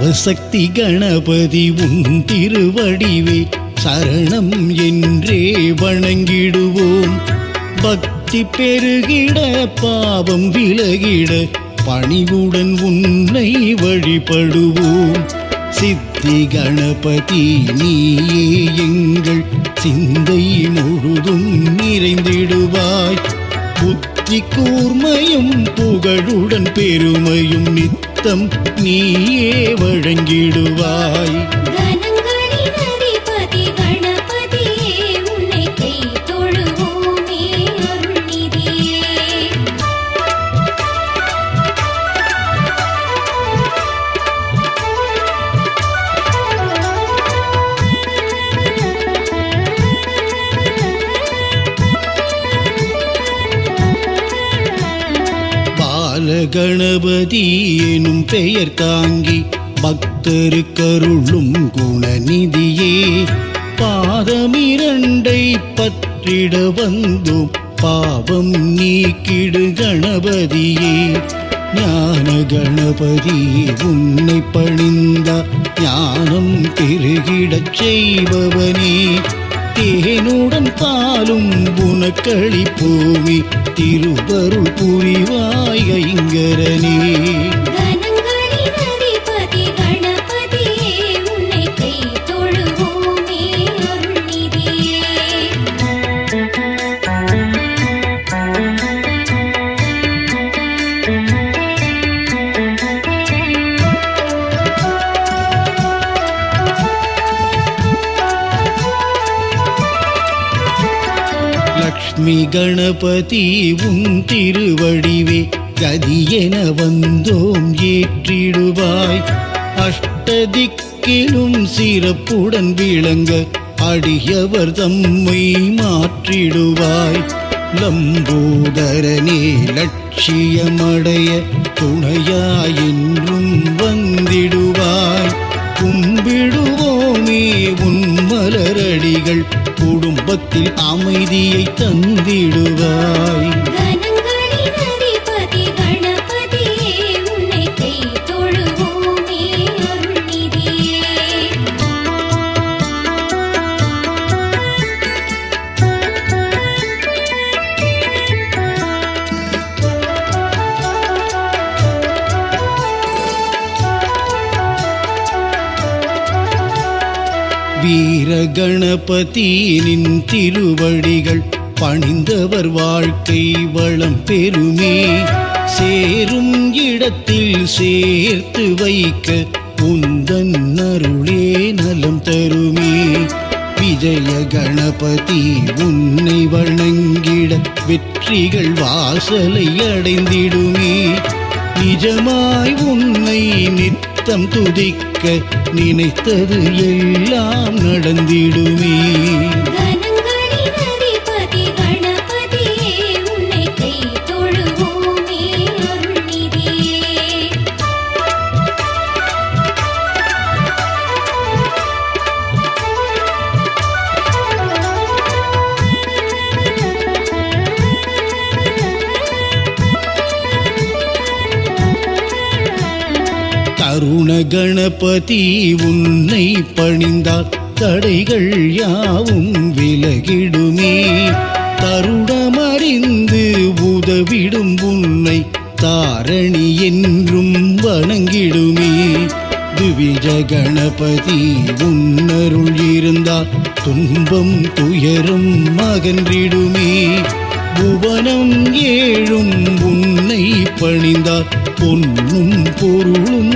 நவசக்தி கணபதி உன் திருவடிவே சரணம் என்றே வணங்கிடுவோம். பக்தி பெருகிட பாவம் விலகிட பணிவுடன் உன்னை வழிபடுவோம். சித்தி கணபதி நீயே எங்கள் சிந்தை முழுதும் நிறைந்திடுவாய். புத்த கூர்மையும் புகழுடன் பெருமையும் நித்தம் நீயே வழங்கிடுவாய். கணபதி எனும் பெயர் தாங்கி பக்தரு கருளும் குணநிதியே. பாதமிரண்டை பற்றிட வந்தும் பாவம் நீக்கிடு கணபதியே. ஞான கணபதி உன்னை பணிந்த ஞானம் பெருகிடச் செய்பவனே. தேனுடன் பாலும் உனக்களிப்போமே திருவருள் பூ லக்ஷ்மி கணபதி உன் திருவடிவே கதியென வந்தோம் ஏற்றிடுவாய். அஷ்டதிக்கிலும் சிறப்புடன் விளங்க அடியவர் தம்மை மாற்றிடுவாய். லம்போதரனே லட்சியமடைய துணையாயின்றும் வந்திடுவாய். கும்பிடுவோமே உன் மலரடிகள் உள்ளத்தில் அமைதியை தந்திடுவாய். வீரகணபதி நின் திருவடிகள் பணிந்தவர் வாழ்க்கை வளம் பெருமே சேரும் இடத்தில் சேர்த்து வைக்க உந்தன் அருளே நலம் தருமே. விஜய கணபதி உன்னை வணங்கிட வெற்றிகள் வாசலை அடைந்திடுமே. நிஜமாய் உன்னை நிற்க நித்தம் துதிக்க நினைத்தது எல்லாம் நடந்திடுமே. தருண கணபதி உன்னை பணிந்தால் தடைகள் யாவும் விலகிடுமே. தருணமறிந்து உதவிடும் உன்னை தாரணி என்றும் வணங்கிடுமே. துவிஜ கணபதி உன்னருள் இருந்தால் துன்பம் துயரும் மகன்றிடுமே புவனம் ஏழும் உன்னை பணிந்தால் பொன்னும் பொருளும்